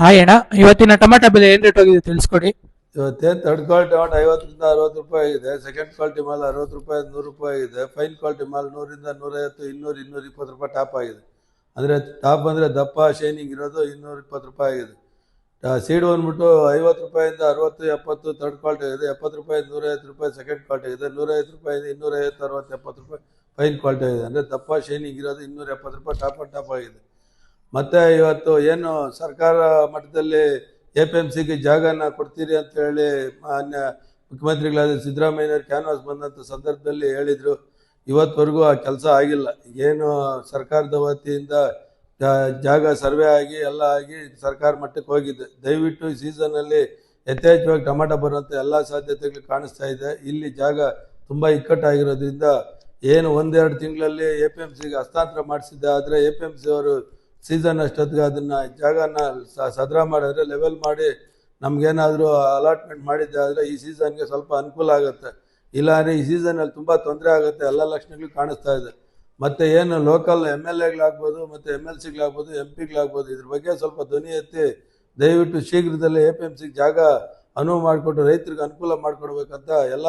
Hi ಇವತ್ತಿನ tomato ಬೆಲೆ ಏನ್ ರೇಟ್ ಹೋಗಿದೆ ತಿಳಿಸ್ಕೊಡಿ. ಇವತ್ತೇನು ಥರ್ಡ್ ಕ್ವಾಲಿಟಿ ಮಾಲ್ ಐವತ್ತರಿಂದ ಅರವತ್ತು ರೂಪಾಯಿ ಇದೆ ಸೆಕೆಂಡ್ ಕ್ವಾಲಿಟಿ ಮಾಲ್ ಅರವತ್ತು ರೂಪಾಯಿ, ನೂರು ರೂಪಾಯಿ ಇದೆ ಫೈನ್ ಕ್ವಾಲಿಟಿ ಮಾಲ್ ನೂರಿಂದ ನೂರೈವತ್ತು, ಇನ್ನೂರು, ಇನ್ನೂರ ಇಪ್ಪತ್ತು ರೂಪಾಯಿ ಟಾಪ್ ಆಗಿದೆ. ಅಂದರೆ ಟಾಪ್ ಅಂದರೆ ದಪ್ಪ ಶೈನಿಂಗ್ ಇರೋದು ಇನ್ನೂರ, ಇಪ್ಪತ್ತು ರೂಪಾಯಿ ಆಗಿದೆ. ಸೀಡ್ ಬಂದ್ಬಿಟ್ಟು ಐವತ್ತು ರೂಪಾಯಿಂದ ಅರವತ್ತು, ಎಪ್ಪತ್ತು ಥರ್ಡ್ ಕ್ವಾಲಿಟಿ ಇದೆ ಎಪ್ಪತ್ತು ರೂಪಾಯಿ, ನೂರೈವತ್ತು ರೂಪಾಯಿ ಸೆಕೆಂಡ್ ಕ್ವಾಲಿಟಿ ಇದೆ ನೂರೈವತ್ತು ರೂಪಾಯಿಂದ ಇನ್ನೂರೈವತ್ತು, ಅರವತ್ತು, ಎಪ್ಪತ್ತು ರೂಪಾಯಿ ಫೈನ್ ಕ್ವಾಲಿಟಿ ಇದೆ ಅಂದರೆ ದಪ್ಪ ಶೈನಿಂಗ್ ಇರೋದು ಇನ್ನೂರ, ಎಪ್ಪತ್ತು ರೂಪಾಯಿ ಟಾಪ್ ಆ್ಯಂಡ್ ಟಾಪ್ ಆಗಿದೆ. ಮತ್ತು ಇವತ್ತು ಏನು ಸರ್ಕಾರ ಮಟ್ಟದಲ್ಲಿ ಎ ಪಿ ಎಂ ಸಿಗೆ ಜಾಗನ ಕೊಡ್ತೀರಿ ಅಂತ ಹೇಳಿ ಮಾನ್ಯ ಮುಖ್ಯಮಂತ್ರಿಗಳಾದ ಸಿದ್ದರಾಮಯ್ಯನವ್ರು ಕ್ಯಾನ್ವಾಸ್ ಬಂದಂಥ ಸಂದರ್ಭದಲ್ಲಿ ಹೇಳಿದರು. ಇವತ್ತವರೆಗೂ ಆ ಕೆಲಸ ಆಗಿಲ್ಲ. ಏನು ಸರ್ಕಾರದ ವತಿಯಿಂದ ಜಾಗ ಸರ್ವೆ ಆಗಿ ಎಲ್ಲ ಆಗಿ ಸರ್ಕಾರ ಮಟ್ಟಕ್ಕೆ ಹೋಗಿದೆ. ದಯವಿಟ್ಟು ಈ ಸೀಸನಲ್ಲಿ ಯಥೇಚ್ಛವಾಗಿ ಟೊಮಾಟೊ ಬರುವಂಥ ಎಲ್ಲ ಸಾಧ್ಯತೆಗಳು ಕಾಣಿಸ್ತಾ ಇದೆ. ಇಲ್ಲಿ ಜಾಗ ತುಂಬ ಇಕ್ಕಟ್ಟಾಗಿರೋದ್ರಿಂದ ಏನು ಒಂದೆರಡು ತಿಂಗಳಲ್ಲಿ ಎ ಪಿ ಎಂ ಸಿಗೆ ಹಸ್ತಾಂತರ ಮಾಡಿಸಿದ್ದೆ ಆದರೆ ಎ ಪಿ ಎಂ ಸಿ ಅವರು ಸೀಸನ್ ಅಷ್ಟೊತ್ತಿಗೆ ಅದನ್ನು ಜಾಗನ ಸದ್ರ ಮಾಡಿದ್ರೆ ಲೆವೆಲ್ ಮಾಡಿ ನಮಗೇನಾದರೂ ಅಲಾಟ್ಮೆಂಟ್ ಮಾಡಿದ್ದೆ ಆದರೆ ಈ ಸೀಸನ್ಗೆ ಸ್ವಲ್ಪ ಅನುಕೂಲ ಆಗುತ್ತೆ. ಇಲ್ಲಾಂದರೆ ಈ ಸೀಸನಲ್ಲಿ ತುಂಬ ತೊಂದರೆ ಆಗುತ್ತೆ. ಎಲ್ಲ ಲಕ್ಷಣಗಳು ಕಾಣಿಸ್ತಾ ಇದೆ. ಮತ್ತು ಏನು ಲೋಕಲ್ ಎಂ ಎಲ್ ಎಗಳಾಗ್ಬೋದು ಮತ್ತು ಎಂ ಎಲ್ ಸಿಗಳಾಗ್ಬೋದು ಎಂ ಪಿಗಳಾಗ್ಬೋದು ಇದ್ರ ಬಗ್ಗೆ ಸ್ವಲ್ಪ ಧ್ವನಿ ಎತ್ತಿ ದಯವಿಟ್ಟು ಶೀಘ್ರದಲ್ಲೇ ಎ ಪಿ ಎಂ ಸಿಗೆ ಜಾಗ ಅನುವು ಮಾಡಿಕೊಟ್ಟು ರೈತರಿಗೆ ಅನುಕೂಲ ಮಾಡಿಕೊಡ್ಬೇಕಂತ ಎಲ್ಲ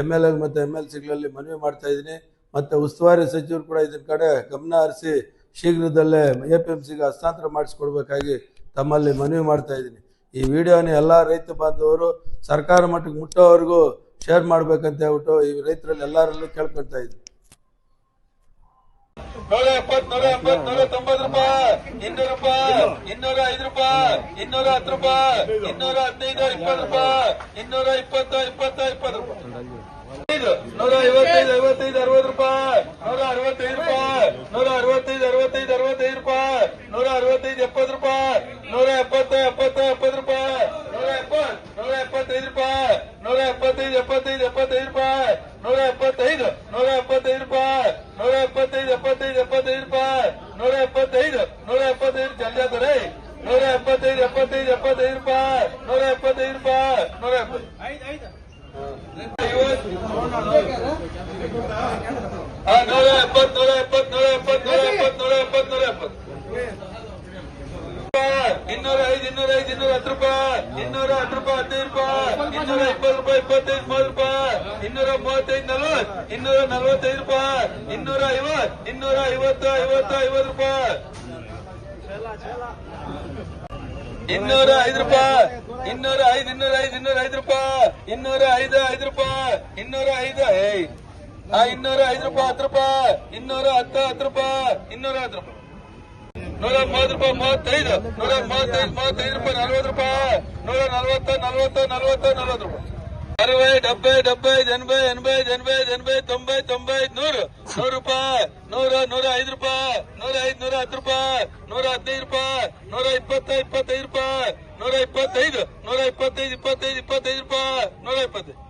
ಎಂ ಎಲ್ ಎ ಮತ್ತು ಎಂ ಎಲ್ ಸಿಗಳಲ್ಲಿ ಮನವಿ ಮಾಡ್ತಾ ಇದ್ದೀನಿ. ಮತ್ತು ಉಸ್ತುವಾರಿ ಸಚಿವರು ಕೂಡ ಇದರ ಕಡೆ ಗಮನ ಹರಿಸಿ ಶೀಘ್ರದಲ್ಲೇ ಎ ಪಿ ಎಂ ಸಿಗೆ ಹಸ್ತಾಂತರ ಮಾಡಿಸ್ಕೊಡ್ಬೇಕಾಗಿ ತಮ್ಮಲ್ಲಿ ಮನವಿ ಮಾಡ್ತಾ ಇದ್ದೀನಿ ಈ ವಿಡಿಯೋನ ಎಲ್ಲ ರೈತ ಬಾಂಧವರು ಸರ್ಕಾರ ಮಟ್ಟಕ್ಕೆ ಮುಟ್ಟೋವರೆಗೂ ಶೇರ್ ಮಾಡ್ಬೇಕಂತ ಹೇಳ್ಬಿಟ್ಟು ಈ ರೈತರಲ್ಲಿ ಎಲ್ಲರಲ್ಲೂ ಕೇಳ್ಕೊಳ್ತಾ ಇದ್ದೀನಿ ನೂರ ರೂಪಾಯಿ ಇನ್ನೂರು ಇನ್ನೂರ ಐದು ರೂಪಾಯಿ ಇನ್ನೂರ ಹತ್ತು ರೂಪಾಯಿ ಇನ್ನೂರ ಹದಿನೈದು ಇಪ್ಪತ್ತು ರೂಪಾಯಿ ಇನ್ನೂರ ಇಪ್ಪತ್ತು ಇಪ್ಪತ್ತು ಇಪ್ಪತ್ತು ರೂಪಾಯಿ ನೂರ ಐವತ್ತೈದು ಐವತ್ತೈದು ಅರವತ್ತು ರೂಪಾಯಿ ನೂರ ಅರವತ್ತೈದು ರೂಪಾಯಿ ನೂರ ಅರವತ್ತೈದು ಎಪ್ಪತ್ತು ರೂಪಾಯಿ ನೂರ ಎಪ್ಪತ್ತು ಎಪ್ಪತ್ತು ಎಪ್ಪತ್ತು ರೂಪಾಯಿ ನೂರ ಎಪ್ಪತ್ತು ನೂರ ಎಪ್ಪತ್ತೈದು ರೂಪಾಯಿ ನೂರ ಎಪ್ಪತ್ತೈದು ಎಪ್ಪತ್ತೈದು ಎಪ್ಪತ್ತೈದು ರೂಪಾಯಿ ನೂರ ಎಪ್ಪತ್ತೈದು ನೂರ ಎಪ್ಪತ್ತೈದು ರೂಪಾಯಿ ನೂರ ಎಪ್ಪತ್ತೈದು ಎಪ್ಪತ್ತೈದು ಎಪ್ಪತ್ತೈದು ರೂಪಾಯಿ ನೂರ ಎಪ್ಪತ್ತೈದು ನೂರ ಎಪ್ಪತ್ತೈದು ಜಲ್ದಿ ಆದ್ರೆ ನೂರ ಎಪ್ಪತ್ತೈದು ಎಪ್ಪತ್ತೈದು ಎಪ್ಪತ್ತೈದು ರೂಪಾಯಿ ನೂರ ಎಪ್ಪತ್ತೈದು ರೂಪಾಯಿ ನೂರ ಎಪ್ಪತ್ತು ಹಾ, ನೂರ ಎಪ್ಪತ್ತು ನೂರ ಎಪ್ಪತ್ತು ನೂರ ಎಪ್ಪತ್ತು ನೂರ ಎಪ್ಪತ್ತು ನೂರ ಎಪ್ಪತ್ತು ನೂರ ಇನ್ನೂರ ಐದು ಇನ್ನೂರ ಐದು ಇನ್ನೂರ ಹತ್ತು ರೂಪಾಯಿ ಇನ್ನೂರ ಹತ್ತು ರೂಪಾಯಿ ಹದಿನೈದು ರೂಪಾಯಿ ಇನ್ನೂರ ಇಪ್ಪತ್ತು ರೂಪಾಯಿ ಇಪ್ಪತ್ತೈದು ಮೂವತ್ತು ರೂಪಾಯಿ ಇನ್ನೂರ ಮೂವತ್ತೈದು ನಲ್ವತ್ತು ಇನ್ನೂರ ನಲ್ವತ್ತೈದು ರೂಪಾಯಿ ಇನ್ನೂರ ಐವತ್ ಇನ್ನೂರ ಐವತ್ತ ಐವತ್ತು ಐವತ್ತು ರೂಪಾಯಿ ಇನ್ನೂರ ಐದು ರೂಪಾಯಿ ಇನ್ನೂರ ಐದು ಇನ್ನೂರ ಐದು ಇನ್ನೂರ ಐದು ರೂಪಾಯಿ ಇನ್ನೂರ ಐದು ಐದು ರೂಪಾಯಿ ಇನ್ನೂರ ಐದು ಐ ಇನ್ನೂರ ಐದು ರೂಪಾಯಿ ಹತ್ತು ರೂಪಾಯಿ ಇನ್ನೂರ ಹತ್ತು ಹತ್ತು ರೂಪಾಯಿ ಇನ್ನೂರ ಹತ್ತು ರೂಪಾಯಿ ನೂರ ಮೂವತ್ತು ರೂಪಾಯಿ ಮೂವತ್ತೈದು ನೂರ ಮೂವತ್ತೈದು ಮೂವತ್ತೈದು ರೂಪಾಯಿ ನಲ್ವತ್ತು ರೂಪಾಯಿ ನೂರ ನಲ್ವತ್ತ ನಲ್ವತ್ತ ನಲ್ವತ್ತ ನಲ್ವತ್ತು ರೂಪಾಯಿ ಅರವೈ ಡಬ್ಬೈ ಡಬ್ಬೈದು ಎನ್ಬೈ ಎನ್ಬೈದು ಎನ್ಬೈದು ಎನ್ಬೈ ತೊಂಬೈ ತೊಂಬೈದು ನೂರು ನೂರು ರೂಪಾಯಿ ನೂರ ನೂರ ಐದು ರೂಪಾಯಿ ನೂರ ಐದು ನೂರ ಹತ್ತು ರೂಪಾಯಿ ನೂರ ಹದಿನೈದು ರೂಪಾಯಿ ನೂರ ಇಪ್ಪತ್ತ ಇಪ್ಪತ್ತೈದು ರೂಪಾಯಿ ನೂರ ಇಪ್ಪತ್ತೈದು ನೂರ ಇಪ್ಪತ್ತೈದು ಇಪ್ಪತ್ತೈದು ಇಪ್ಪತ್ತೈದು ರೂಪಾಯಿ ನೂರ ಇಪ್ಪತ್ತೈದು